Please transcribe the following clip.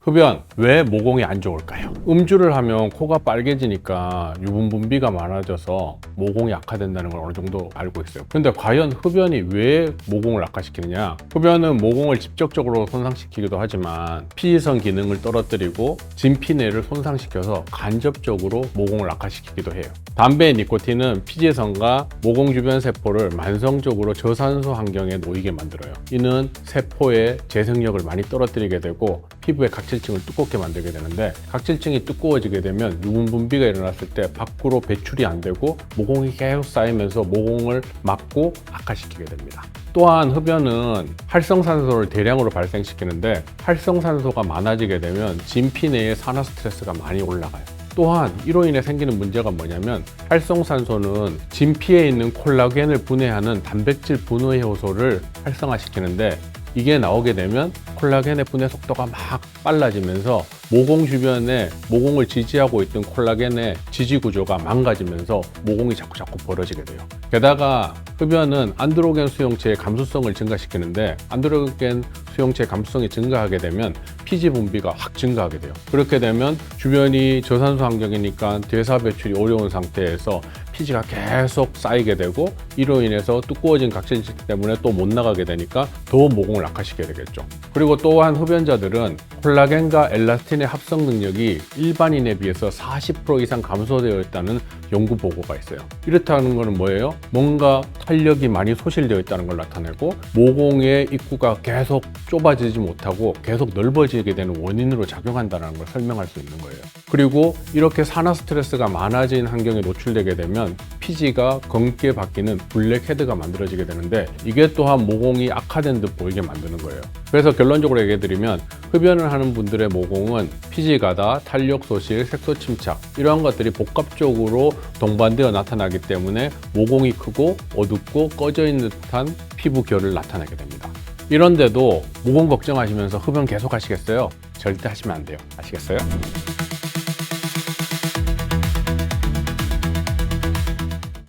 흡연 왜 모공이 안 좋을까요? 음주를 하면 코가 빨개지니까 유분 분비가 많아져서 모공이 악화된다는 걸 어느 정도 알고 있어요. 근데 과연 흡연이 왜 모공을 악화시키느냐? 흡연은 모공을 직접적으로 손상시키기도 하지만 피지선 기능을 떨어뜨리고 진피내를 손상시켜서 간접적으로 모공을 악화시키기도 해요. 담배의 니코틴은 피지선과 모공 주변 세포를 만성적으로 저산소 환경에 놓이게 만들어요. 이는 세포의 재생력을 많이 떨어뜨리게 되고 피부의 각질층을 두껍게 만들게 되는데 각질층이 두꺼워지게 되면 유분 분비가 일어났을 때 밖으로 배출이 안 되고 모공이 계속 쌓이면서 모공을 막고 악화시키게 됩니다. 또한 흡연은 활성산소를 대량으로 발생시키는데 활성산소가 많아지게 되면 진피 내에 산화 스트레스가 많이 올라가요. 또한 이로 인해 생기는 문제가 뭐냐면 활성산소는 진피에 있는 콜라겐을 분해하는 단백질 분해 효소를 활성화시키는데 이게 나오게 되면 콜라겐의 분해 속도가 막 빨라지면서 모공 주변에 모공을 지지하고 있던 콜라겐의 지지 구조가 망가지면서 모공이 자꾸 자꾸 벌어지게 돼요. 게다가 흡연은 안드로겐 수용체의 감수성을 증가시키는데 안드로겐 수용체 감수성이 증가하게 되면 피지 분비가 확 증가하게 돼요. 그렇게 되면 주변이 저산소 환경이니까 대사 배출이 어려운 상태에서 피지가 계속 쌓이게 되고 이로 인해서 두꺼워진 각질층 때문에 또 못 나가게 되니까 더 모공을 악화시켜야 되겠죠. 그리고 또한 흡연자들은 콜라겐과 엘라스틴의 합성 능력이 일반인에 비해서 40% 이상 감소되어 있다는 연구 보고가 있어요. 이렇다는 것은 뭐예요? 뭔가 탄력이 많이 소실되어 있다는 걸 나타내고 모공의 입구가 계속 좁아지지 못하고 계속 넓어지게 되는 원인으로 작용한다는 걸 설명할 수 있는 거예요. 그리고 이렇게 산화 스트레스가 많아진 환경에 노출되게 되면 피지가 검게 바뀌는 블랙 헤드가 만들어지게 되는데 이게 또한 모공이 악화된 듯 보이게 만드는 거예요. 그래서 결론적으로 얘기해 드리면 흡연을 하는 분들의 모공은 피지 가다, 탄력 소실, 색소 침착 이러한 것들이 복합적으로 동반되어 나타나기 때문에 모공이 크고 어둡고 꺼져 있는 듯한 피부 결을 나타내게 됩니다. 이런데도 모공 걱정하시면서 흡연 계속 하시겠어요? 절대 하시면 안 돼요. 아시겠어요?